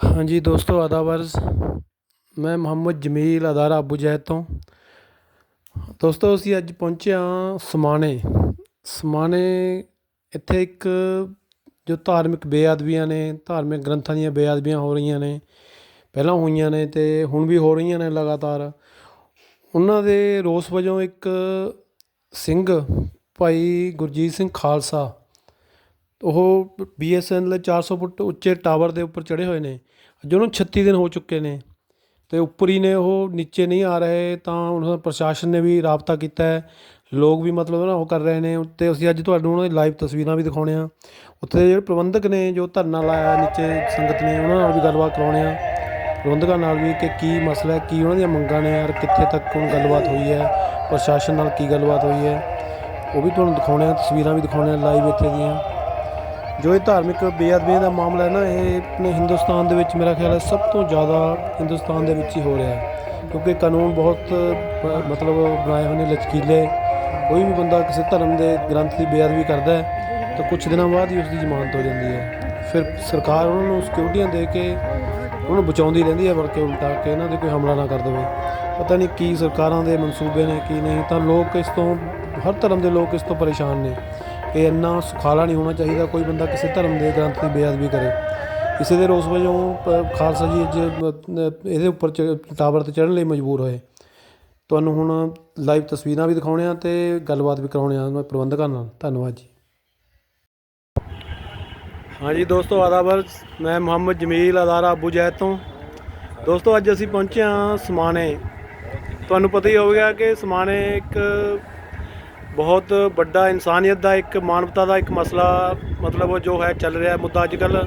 ਹਾਂਜੀ ਦੋਸਤੋ ਆਦਾਬਰਜ਼ ਮੈਂ ਮੁਹੰਮਦ ਜਮੀਲ, ਅਦਾਰਾ ਅਬੂ ਜੈਦ ਤੋਂ। ਦੋਸਤੋ, ਅਸੀਂ ਅੱਜ ਪਹੁੰਚੇ ਹਾਂ ਸਮਾਣੇ। ਸਮਾਣੇ ਇੱਥੇ ਇੱਕ ਜੋ ਧਾਰਮਿਕ ਬੇਅਦਬੀਆਂ ਨੇ, ਧਾਰਮਿਕ ਗ੍ਰੰਥਾਂ ਦੀਆਂ ਬੇਅਦਬੀਆਂ ਹੋ ਰਹੀਆਂ ਨੇ, ਪਹਿਲਾਂ ਹੋਈਆਂ ਨੇ ਅਤੇ ਹੁਣ ਵੀ ਹੋ ਰਹੀਆਂ ਨੇ ਲਗਾਤਾਰ। ਉਹਨਾਂ ਦੇ ਰੋਸ ਵਜੋਂ ਇੱਕ ਸਿੰਘ, ਭਾਈ ਗੁਰਜੀਤ ਸਿੰਘ ਖਾਲਸਾ, ਉਹ B S N L 400 foot ਉੱਚੇ ਟਾਵਰ ਦੇ ਉੱਪਰ ਚੜ੍ਹੇ ਹੋਏ ਨੇ। ਅੱਜ ਉਹਨੂੰ 36 ਦਿਨ ਹੋ ਚੁੱਕੇ ਨੇ ਅਤੇ ਉੱਪਰ ਹੀ ਨੇ ਉਹ, ਨੀਚੇ ਨਹੀਂ ਆ ਰਹੇ, ਤਾਂ ਉਹਨਾਂ ਪ੍ਰਸ਼ਾਸਨ ਨੇ ਵੀ ਰਾਬਤਾ ਕੀਤਾ ਹੈ। ਲੋਕ ਵੀ ਮਤਲਬ ਨਾ ਉਹ ਕਰ ਰਹੇ ਨੇ ਉੱਤੇ ਅਸੀਂ ਅੱਜ ਤੁਹਾਨੂੰ ਉਹਨਾਂ ਦੀ ਲਾਈਵ ਤਸਵੀਰਾਂ ਵੀ ਦਿਖਾਉਣੇ ਆ। ਉੱਥੇ ਦੇ ਜਿਹੜੇ ਪ੍ਰਬੰਧਕ ਨੇ, ਜੋ ਧਰਨਾ ਲਾਇਆ ਨੀਚੇ ਸੰਗਤ ਨੇ, ਉਹਨਾਂ ਨਾਲ ਵੀ ਗੱਲਬਾਤ ਕਰਾਉਂਦੇ ਆ। ਪ੍ਰਬੰਧਕਾਂ ਨਾਲ ਵੀ ਕਿ ਕੀ ਮਸਲਾ ਹੈ, ਕੀ ਉਹਨਾਂ ਦੀਆਂ ਮੰਗਾਂ ਨੇ ਯਾਰ, ਕਿੱਥੇ ਤੱਕ ਹੁਣ ਗੱਲਬਾਤ ਹੋਈ ਹੈ, ਪ੍ਰਸ਼ਾਸਨ ਨਾਲ ਕੀ ਗੱਲਬਾਤ ਹੋਈ ਹੈ। ਉਹ ਵੀ ਤੁਹਾਨੂੰ ਦਿਖਾਉਣੇ ਆ, ਤਸਵੀਰਾਂ ਵੀ ਦਿਖਾਉਂਦੇ ਹਾਂ ਲਾਈਵ ਇੱਥੇ ਦੀਆਂ। ਜੋ ਇਹ ਧਾਰਮਿਕ ਬੇਅਦਬੀਆਂ ਦਾ ਮਾਮਲਾ ਹੈ ਨਾ, ਇਹ ਆਪਣੇ ਹਿੰਦੁਸਤਾਨ ਦੇ ਵਿੱਚ ਮੇਰਾ ਖਿਆਲ ਹੈ ਸਭ ਤੋਂ ਜ਼ਿਆਦਾ ਹਿੰਦੁਸਤਾਨ ਦੇ ਵਿੱਚ ਹੀ ਹੋ ਰਿਹਾ ਹੈ। ਕਿਉਂਕਿ ਕਾਨੂੰਨ ਬਹੁਤ, ਮਤਲਬ ਬਣਾਏ ਹੋਏ ਨੇ, ਲਚਕੀਲੇ। ਕੋਈ ਵੀ ਬੰਦਾ ਕਿਸੇ ਧਰਮ ਦੇ ਗ੍ਰੰਥ ਦੀ ਬੇਅਦਬੀ ਕਰਦਾ ਹੈ, ਤਾਂ ਕੁਝ ਦਿਨਾਂ ਬਾਅਦ ਹੀ ਉਸ ਦੀ ਜ਼ਮਾਨਤ ਹੋ ਜਾਂਦੀ ਹੈ। ਫਿਰ ਸਰਕਾਰ ਉਹਨਾਂ ਨੂੰ ਸਿਕਿਉਰਟੀਆਂ ਦੇ ਕੇ ਉਹਨਾਂ ਨੂੰ ਬਚਾਉਂਦੀ ਰਹਿੰਦੀ ਹੈ, ਬਲਕਿ ਉਲਟਾ ਕਿ ਇਹਨਾਂ ਦੇ ਕੋਈ ਹਮਲਾ ਨਾ ਕਰ ਦੇਵੇ। ਪਤਾ ਨਹੀਂ ਕੀ ਸਰਕਾਰਾਂ ਦੇ ਮਨਸੂਬੇ ਨੇ, ਕੀ ਨਹੀਂ, ਤਾਂ ਲੋਕ ਇਸ ਤੋਂ, ਹਰ ਧਰਮ ਦੇ ਲੋਕ ਇਸ ਤੋਂ ਪਰੇਸ਼ਾਨ ਨੇ। ਇਹ ਇੰਨਾ ਸੁਖਾਲਾ ਨਹੀਂ ਹੋਣਾ ਚਾਹੀਦਾ ਕੋਈ ਬੰਦਾ ਕਿਸੇ ਧਰਮ ਦੇ ਗ੍ਰੰਥ ਦੀ ਬੇਅਦਬੀ ਕਰੇ। ਕਿਸੇ ਦੇ ਰੋਸ ਵਜੋਂ ਪ- ਖਾਲਸਾ ਜੀ ਅੱਜ ਇਹਦੇ ਉੱਪਰ ਚ- ਟਾਵਰ ਤੇ ਚੜ੍ਹਨ ਲਈ ਮਜਬੂਰ ਹੋਏ। ਤੁਹਾਨੂੰ ਹੁਣ ਲਾਈਵ ਤਸਵੀਰਾਂ ਵੀ ਦਿਖਾਉਣੇ ਆ ਤੇ ਗੱਲਬਾਤ ਵੀ ਕਰਾਉਣੇ ਆ। ਮੈਂ ਪ੍ਰਬੰਧਕਾਂ ਨਾਲ। ਧੰਨਵਾਦ ਜੀ। ਹਾਂਜੀ ਦੋਸਤੋ ਆਦਾਬਰ ਮੈਂ ਮੁਹੰਮਦ ਜਮੀਲ, ਅਦਾਰਾ ਅਬੂ ਜੈਦ ਤੋਂ। ਦੋਸਤੋ, ਅੱਜ ਅਸੀਂ ਪਹੁੰਚੇ ਹਾਂ ਸਮਾਣੇ। ਤੁਹਾਨੂੰ ਪਤਾ ਹੀ ਹੋਵੇਗਾ ਕਿ ਸਮਾਣੇ ਇੱਕ ਬਹੁਤ ਵੱਡਾ ਇਨਸਾਨੀਅਤ ਦਾ ਇੱਕ ਮਾਨਵਤਾ ਦਾ ਇੱਕ ਮਸਲਾ ਮਤਲਬ ਜੋ ਹੈ ਚੱਲ ਰਿਹਾ ਮੁੱਦਾ ਅੱਜ ਕੱਲ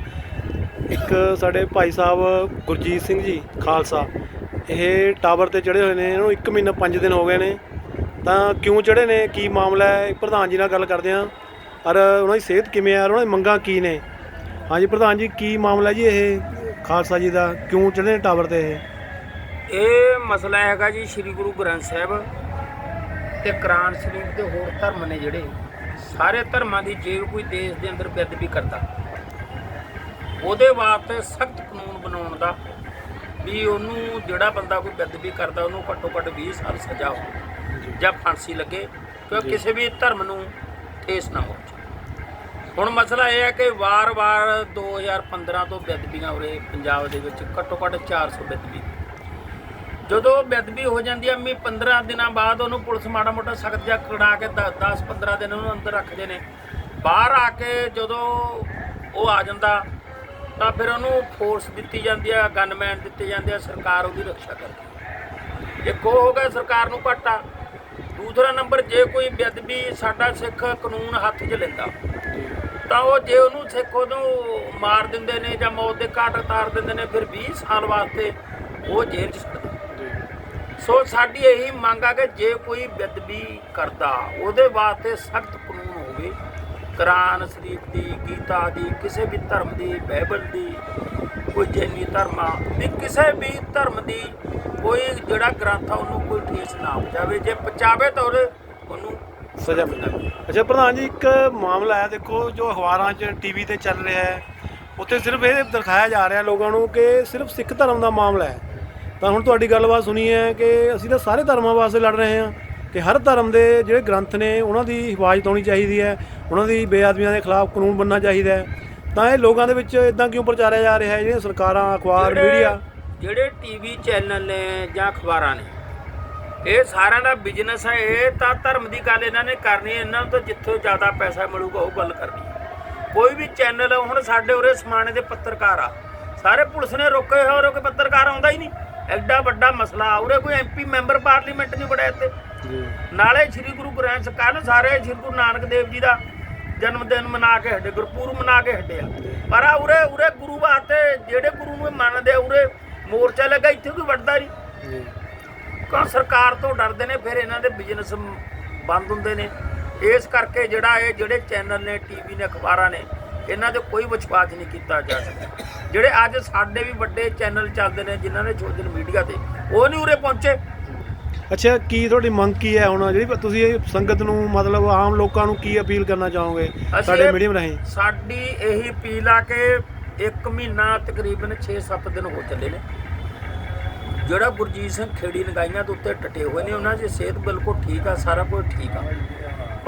ਇੱਕ ਸਾਡੇ ਭਾਈ ਸਾਹਿਬ ਗੁਰਜੀਤ ਸਿੰਘ ਜੀ ਖਾਲਸਾ, ਇਹ ਟਾਵਰ ਤੇ ਚੜ੍ਹੇ ਹੋਏ ਨੇ, ਇਹਨੂੰ 1 ਮਹੀਨਾ 5 ਦਿਨ ਹੋ ਗਏ ਨੇ। ਤਾਂ ਕਿਉਂ ਚੜ੍ਹੇ ਨੇ? ਕੀ ਮਾਮਲਾ ਹੈ? ਪ੍ਰਧਾਨ ਜੀ ਨਾਲ ਗੱਲ ਕਰਦੇ ਹਾਂ। ਔਰ ਉਹਨਾਂ ਦੀ ਸਿਹਤ ਕਿਵੇਂ ਆ ਉਹਨਾਂ ਦੀ ਮੰਗਾਂ ਕੀ ਨੇ? ਹਾਂਜੀ, ਪ੍ਰਧਾਨ ਜੀ, ਕੀ ਮਾਮਲਾ ਜੀ ਇਹ? ਖਾਲਸਾ ਜੀ ਦਾ ਕਿਉਂ ਚੜ੍ਹੇ ਨੇ ਟਾਵਰ ਤੇ ਇਹ? ਇਹ ਮਸਲਾ ਹੈਗਾ ਜੀ ਸ੍ਰੀ ਗੁਰੂ ਗ੍ਰੰਥ ਸਾਹਿਬ। ਤੇ ਕੁਰਾਨ ਸ਼ਰੀਫ ਦੇ ਹੋਰ ਧਰਮ ਨੇ ਜਿਹੜੇ ਸਾਰੇ ਧਰਮਾਂ ਦੀ ਜੇ ਕੋਈ ਦੇਸ਼ ਦੇ ਅੰਦਰ ਬੇਅਦਬੀ ਕਰਦਾ ਉਹਦੇ ਵਾਸਤੇ ਸਖਤ ਕਾਨੂੰਨ ਬਣਾਉਣ ਦਾ ਵੀ ਉਹਨੂੰ ਜਿਹੜਾ ਬੰਦਾ ਕੋਈ ਬੇਅਦਬੀ ਕਰਦਾ ਉਹਨੂੰ ਘੱਟੋ ਘੱਟ 20 ਸਾਲ ਸਜ਼ਾ ਹੋ ਜਾਂ। ਫਾਂਸੀ ਲੱਗੇ ਕਿਉਂ ਕਿਸੇ ਵੀ ਧਰਮ ਨੂੰ ਠੇਸ ਨਾ ਪਹੁੰਚੇ ਹੁਣ ਮਸਲਾ ਇਹ ਹੈ ਕਿ ਵਾਰ-ਵਾਰ 2015 ਤੋਂ ਬੇਅਦਬੀਆਂ ਉਰੇ ਪੰਜਾਬ ਦੇ ਵਿੱਚ ਘੱਟੋ ਘੱਟ 400 ਬੇਅਦਬੀ। ਜਦੋਂ ਬੇਅਦਬੀ ਹੋ ਜਾਂਦੀ ਹੈ ਮੀ 15 ਦਿਨਾਂ ਬਾਅਦ ਉਹਨੂੰ ਪੁਲਿਸ ਮਾੜਾ ਮੋਟਾ ਸਖਤ ਜਿਹਾ ਕੜਾ ਕੇ 10 15 ਦਿਨ ਉਹਨੂੰ ਅੰਦਰ ਰੱਖਦੇ ਨੇ। ਬਾਹਰ ਆ ਕੇ ਜਦੋਂ ਉਹ ਆ ਜਾਂਦਾ, ਤਾਂ ਫਿਰ ਉਹਨੂੰ ਫੋਰਸ ਦਿੱਤੀ ਜਾਂਦੀ ਹੈ ਗਨਮੈਨ ਦਿੱਤੇ ਜਾਂਦੇ ਆ, ਸਰਕਾਰ ਉਹਦੀ ਰੱਖਿਆ ਕਰਦੀ ਇੱਕ ਉਹ ਹੋ ਗਿਆ ਸਰਕਾਰ ਨੂੰ ਘਾਟਾ। ਦੂਸਰਾ ਨੰਬਰ, ਜੇ ਕੋਈ ਬੇਅਦਬੀ ਸਾਡਾ ਸਿੱਖ ਕਾਨੂੰਨ ਹੱਥ 'ਚ ਲੈਂਦਾ, ਤਾਂ ਉਹ ਜੇ ਉਹਨੂੰ ਸਿੱਖ ਉਹਨੂੰ ਮਾਰ ਦਿੰਦੇ ਨੇ ਜਾਂ ਮੌਤ ਦੇ ਘਾਟ ਉਤਾਰ ਦਿੰਦੇ ਨੇ, ਫਿਰ 20 ਸਾਲ ਵਾਸਤੇ ਉਹ ਜੇਲ੍ਹ 'ਚ ਸੋ ਸਾਡੀ ਇਹੀ ਮੰਗ ਆ ਕਿ ਜੇ ਕੋਈ ਬੇਅਦਬੀ ਕਰਦਾ ਉਹਦੇ ਵਾਸਤੇ ਸਖਤ ਕਾਨੂੰਨ ਹੋਵੇ। ਕੁਰਾਨ ਸ਼ਰੀਫ ਦੀ ਗੀਤਾ ਦੀ ਕਿਸੇ ਵੀ ਧਰਮ ਦੀ ਬਾਈਬਲ ਦੀ ਕੋਈ ਜੈਨੀ ਧਰਮ ਆ ਵੀ ਕਿਸੇ ਵੀ ਧਰਮ ਦੀ ਕੋਈ ਜਿਹੜਾ ਗ੍ਰੰਥ ਆ ਉਹਨੂੰ ਕੋਈ ਠੇਸ ਨਾ ਪਹੁੰਚਾਵੇ ਜੇ ਪਹੁੰਚਾਵੇ ਤਾਂ ਉਹਨੂੰ ਸਜ਼ਾ ਮਿਲੇ ਅੱਛਾ ਪ੍ਰਧਾਨ ਜੀ ਇੱਕ ਮਾਮਲਾ ਹੈ ਦੇਖੋ ਜੋ ਅਖਬਾਰਾਂ 'ਚ ਟੀਵੀ ਤੇ ਚੱਲ ਰਿਹਾ ਹੈ। ਉੱਥੇ ਸਿਰਫ ਇਹ ਦਿਖਾਇਆ ਜਾ ਰਿਹਾ ਲੋਕਾਂ ਨੂੰ ਕਿ ਸਿਰਫ ਸਿੱਖ ਧਰਮ ਦਾ ਮਾਮਲਾ ਹੈ। ਤਾਂ ਹੁਣ ਤੁਹਾਡੀ ਗੱਲਬਾਤ ਸੁਣੀ ਹੈ ਕਿ ਅਸੀਂ ਤਾਂ ਸਾਰੇ ਧਰਮਾਂ ਵਾਸਤੇ ਲੜ ਰਹੇ ਹਾਂ ਕਿ ਹਰ ਧਰਮ ਦੇ ਜਿਹੜੇ ਗ੍ਰੰਥ ਨੇ ਉਹਨਾਂ ਦੀ ਹਿਫਾਜ਼ਤ ਹੋਣੀ ਚਾਹੀਦੀ ਹੈ ਉਹਨਾਂ ਦੀ ਬੇਅਦਬੀਆਂ ਦੇ ਖਿਲਾਫ ਕਾਨੂੰਨ ਬਣਨਾ ਚਾਹੀਦਾ ਹੈ। ਤਾਂ ਇਹ ਲੋਕਾਂ ਦੇ ਵਿੱਚ ਇਦਾਂ ਕਿਉਂ ਪ੍ਰਚਾਰਿਆ ਜਾ ਰਿਹਾ ਹੈ ਜਿਹੜੀਆਂ ਸਰਕਾਰਾਂ ਅਖਬਾਰ ਮੀਡੀਆ? ਜਿਹੜੇ ਟੀਵੀ ਚੈਨਲ ਨੇ ਜਾਂ ਅਖਬਾਰਾਂ ਨੇ ਇਹ ਸਾਰਿਆਂ ਦਾ ਬਿਜ਼ਨਸ ਹੈ ਇਹ ਤਾਂ ਧਰਮ ਦੀ ਗੱਲ ਇਹਨਾਂ ਨੇ ਕਰਨੀ ਹੈ ਇਹਨਾਂ ਨੂੰ ਤਾਂ ਜਿੱਥੋਂ ਜ਼ਿਆਦਾ ਪੈਸਾ ਮਿਲੂਗਾ ਉਹ ਗੱਲ ਕਰਨੀ ਕੋਈ ਵੀ ਚੈਨਲ ਹੁਣ ਸਾਡੇ ਉਰੇ ਸਮਾਣੇ ਦੇ ਪੱਤਰਕਾਰ ਆ ਸਾਰੇ ਪੁਲਿਸ ਨੇ ਰੋਕੇ ਹੋਏ ਰੋਕੇ ਪੱਤਰਕਾਰ ਆਉਂਦਾ ਹੀ ਨਹੀਂ। ਐਡਾ ਵੱਡਾ ਮਸਲਾ ਉਰੇ ਕੋਈ ਐਮਪੀ ਮੈਂਬਰ ਪਾਰਲੀਮੈਂਟ ਨਹੀਂ ਬੜਿਆ ਇੱਥੇ। ਨਾਲੇ ਸ੍ਰੀ ਗੁਰੂ ਗ੍ਰੰਥ ਸਾਹਿਬ ਕੱਲ੍ਹ ਸਾਰੇ ਸ੍ਰੀ ਗੁਰੂ ਨਾਨਕ ਦੇਵ ਜੀ ਦਾ ਜਨਮ ਦਿਨ ਮਨਾ ਕੇ ਹਟੇ ਗੁਰਪੁਰਬ ਮਨਾ ਕੇ ਹਟੇ ਆ। ਪਰ ਆ ਉਰੇ ਉਰੇ ਗੁਰੂ ਵਾਸਤੇ ਜਿਹੜੇ ਗੁਰੂ ਨੂੰ ਮੰਨਦੇ ਆ ਉਰੇ ਮੋਰਚਾ ਲੱਗਾ ਇੱਥੇ ਕੋਈ ਵੱਡਦਾ ਨਹੀਂ। ਕਿਉਂ ਸਰਕਾਰ ਤੋਂ ਡਰਦੇ ਨੇ ਫਿਰ ਇਹਨਾਂ ਦੇ ਬਿਜ਼ਨਸ ਬੰਦ ਹੁੰਦੇ ਨੇ। ਇਸ ਕਰਕੇ ਜਿਹੜਾ ਇਹ ਜਿਹੜੇ ਚੈਨਲ ਨੇ ਟੀਵੀ ਨੇ ਅਖਬਾਰਾਂ ਨੇ ਇਹਨਾਂ ਤੇ ਕੋਈ ਵਿਸ਼ਵਾਸ ਨਹੀਂ ਕੀਤਾ ਜਾ ਸਕਦਾ। ਜਿਹੜੇ ਅੱਜ ਸਾਡੇ ਵੀ ਵੱਡੇ ਚੈਨਲ ਚੱਲਦੇ ਨੇ ਜਿਨ੍ਹਾਂ ਨੇ ਸੋਸ਼ਲ ਮੀਡੀਆ ਤੇ ਉਹ ਨਹੀਂ ਉਰੇ ਪਹੁੰਚੇ। ਅੱਛਾ ਕੀ ਤੁਹਾਡੀ ਮੰਗ ਕੀ ਹੈ ਹੁਣ? ਜਿਹੜੀ ਤੁਸੀਂ ਇਹ ਸੰਗਤ ਨੂੰ ਮਤਲਬ ਆਮ ਲੋਕਾਂ ਨੂੰ ਕੀ ਅਪੀਲ ਕਰਨਾ ਚਾਹੋਗੇ ਸਾਡੇ ਮੀਡੀਅਮ ਰਾਹੀਂ? ਸਾਡੀ ਇਹੀ ਅਪੀਲ ਆ ਕਿ ਇੱਕ ਮਹੀਨਾ ਤਕਰੀਬਨ 6-7 ਦਿਨ ਹੋ ਚੱਲੇ ਨੇ। ਜਿਹੜਾ ਗੁਰਜੀਤ ਸਿੰਘ ਖੇੜੀ ਨਗਾਈਆਂ ਦੇ ਉੱਤੇ ਟਟੇ ਹੋਏ ਨੇ ਉਹਨਾਂ ਦੀ ਸਿਹਤ ਬਿਲਕੁਲ ਠੀਕ ਆ ਸਾਰਾ ਕੁਝ ਠੀਕ ਆ।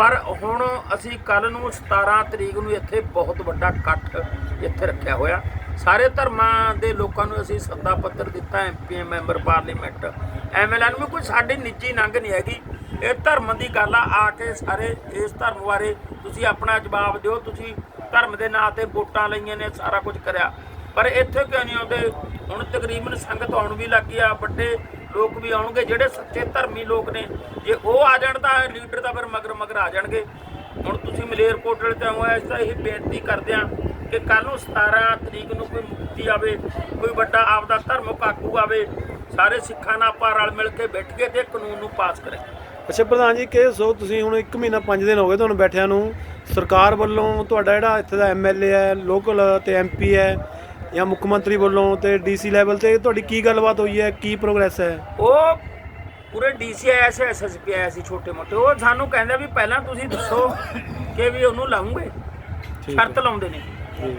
ਪਰ ਹੁਣ ਅਸੀਂ ਕੱਲ ਨੂੰ 17 ਤਰੀਕ ਨੂੰ ਇੱਥੇ ਬਹੁਤ ਵੱਡਾ ਇਕੱਠ ਇੱਥੇ ਰੱਖਿਆ ਹੋਇਆ। ਸਾਰੇ ਧਰਮਾਂ ਦੇ ਲੋਕਾਂ ਨੂੰ ਅਸੀਂ ਸੱਦਾ ਪੱਤਰ ਦਿੱਤਾ ਐਮਪੀ ਮੈਂਬਰ ਪਾਰਲੀਮੈਂਟ। ਐਮਐਲਏ ਨੂੰ ਵੀ ਕੋਈ ਸਾਡੀ ਨਿੱਜੀ ਨੰਗ ਨਹੀਂ ਹੈਗੀ। ਇਹ ਧਰਮ ਦੀ ਗੱਲ ਆ ਆ ਕੇ ਸਾਰੇ ਇਸ ਧਰਮ ਬਾਰੇ ਤੁਸੀਂ ਆਪਣਾ ਜਵਾਬ ਦਿਓ। ਤੁਸੀਂ ਧਰਮ ਦੇ ਨਾਂ ਤੇ ਵੋਟਾਂ ਲਈਆਂ ਨੇ, ਸਾਰਾ ਕੁਝ ਕਰਿਆ। ਪਰ ਇੱਥੇ ਕਿਉਂ ਨਹੀਂ ਆਉਂਦੇ? ਹੁਣ ਤਕਰੀਬਨ ਸੰਗਤ ਆਉਣ ਵੀ ਲੱਗੀ ਆ, ਵੱਡੇ ਲੋਕ ਵੀ ਆਉਣਗੇ, ਜਿਹੜੇ ਸੱਚੇ ਧਰਮੀ ਲੋਕ ਨੇ, ਜੇ ਉਹ ਆ ਜਾਣ ਤਾਂ ਲੀਡਰ ਤਾਂ ਫਿਰ ਮਗਰ ਮਗਰ ਆ ਜਾਣਗੇ। ਹੁਣ ਤੁਸੀਂ ਮਲੇਰਕੋਟਲ ਤੇ ਆਓ ਇਸ ਤਾਂ ਇਹ ਬੇਨਤੀ ਕਰਦੇ ਆ ਕਿ ਕੱਲ ਨੂੰ 17 ਤਰੀਕ ਨੂੰ ਕੋਈ ਮੁਕਤੀ ਆਵੇ, ਕੋਈ ਵੱਡਾ ਆਪਦਾ ਧਰਮ ਆਗੂ ਆਵੇ, ਸਾਰੇ ਸਿੱਖਾਂ ਨਾਲ ਆਪਾਂ ਰਲ ਮਿਲ ਕੇ ਬੈਠ ਕੇ ਤੇ ਕਾਨੂੰਨ ਨੂੰ ਪਾਸ ਕਰੇ। ਅੱਛਾ ਪ੍ਰਧਾਨ ਜੀ ਕਿ ਸੋ ਤੁਸੀਂ ਹੁਣ 1 ਮਹੀਨਾ 5 ਦਿਨ ਹੋ ਗਏ ਤੁਹਾਨੂੰ ਬੈਠਿਆਂ ਨੂੰ, ਸਰਕਾਰ ਵੱਲੋਂ ਤੁਹਾਡਾ ਜਿਹੜਾ ਇੱਥੇ ਦਾ ਐਮਐਲਏ ਹੈ, ਲੋਕਲ ਤੇ ਐਮਪੀ ਹੈ ਜਾਂ ਮੁੱਖ ਮੰਤਰੀ ਵੱਲੋਂ ਤੇ ਡੀਸੀ ਲੈਵਲ ਤੇ ਤੁਹਾਡੀ ਕੀ ਗੱਲਬਾਤ ਹੋਈ ਹੈ? ਕੀ ਪ੍ਰੋਗਰੈਸ ਹੈ? ਉਹ ਪੂਰੇ ਡੀਸੀ ਆਇਆ ਸੀ ਐਸਐਸਪੀ ਆਇਆ ਸੀ ਛੋਟੇ ਮੋਟੇ। ਉਹ ਸਾਨੂੰ ਕਹਿੰਦੇ ਵੀ ਪਹਿਲਾਂ ਤੁਸੀਂ ਦੱਸੋ ਕਿ ਵੀ ਉਹਨੂੰ ਲਾਉਂਗੇ। ਠੀਕ ਸ਼ਰਤ ਲਾਉਂਦੇ ਨੇ। ਜੀ।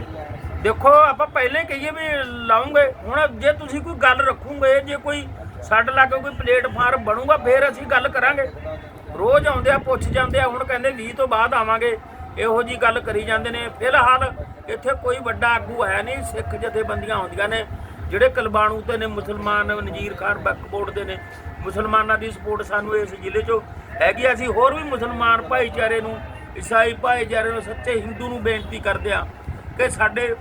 ਦੇਖੋ ਆਪਾਂ ਪਹਿਲੇ ਹੀ ਕਹੀਏ ਵੀ ਲਾਉਂਗੇ। ਹੁਣ ਜੇ ਤੁਸੀਂ ਕੋਈ ਗੱਲ ਰੱਖੋਗੇ ਜੇ ਕੋਈ ਸਾਡੇ ਲਾਗੇ ਕੋਈ ਪਲੇਟਫਾਰਮ ਬਣੂਗਾ ਫੇਰ ਅਸੀਂ ਗੱਲ ਕਰਾਂਗੇ। ਰੋਜ਼ ਆਉਂਦੇ ਆ ਪੁੱਛ ਜਾਂਦੇ ਆ ਹੁਣ ਕਹਿੰਦੇ 20 ਤੋਂ ਬਾਅਦ ਆਵਾਂਗੇ। ਇਹੋ ਜੀ ਗੱਲ ਕਰੀ ਜਾਂਦੇ ਨੇ। ਫਿਲਹਾਲ ਇੱਥੇ ਕੋਈ ਵੱਡਾ ਆਗੂ ਹੈ ਨਹੀਂ, ਸਿੱਖ ਜਥੇਬੰਦੀਆਂ ਆਉਂਦੀਆਂ ਨੇ, ਜਿਹੜੇ ਕਲਬਾਣੂ ਤੇ ਨੇ, ਮੁਸਲਮਾਨ ਨਜੀਰ ਖਾਨ ਬੈਕਬੋਰਡ ਦੇ ਨੇ। ਮੁਸਲਮਾਨਾਂ ਦੀ ਸਪੋਰਟ ਸਾਨੂੰ ਇਸ ਜ਼ਿਲ੍ਹੇ 'ਚੋਂ ਹੈਗੀ ਆ। ਅਸੀਂ ਹੋਰ ਵੀ ਮੁਸਲਮਾਨ ਭਾਈਚਾਰੇ ਨੂੰ, ਈਸਾਈ ਭਾਈਚਾਰੇ ਨੂੰ, ਸੱਚੇ ਹਿੰਦੂ ਨੂੰ ਬੇਨਤੀ ਕਰਦੇ ਆ ਕਿ ਸਾਡੇ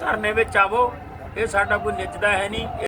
ਧਰਨੇ ਵਿੱਚ ਆਵੋ। ਇਹ ਸਾਡਾ ਕੋਈ ਨਿੱਜਦਾ ਹੈ ਨਹੀਂ।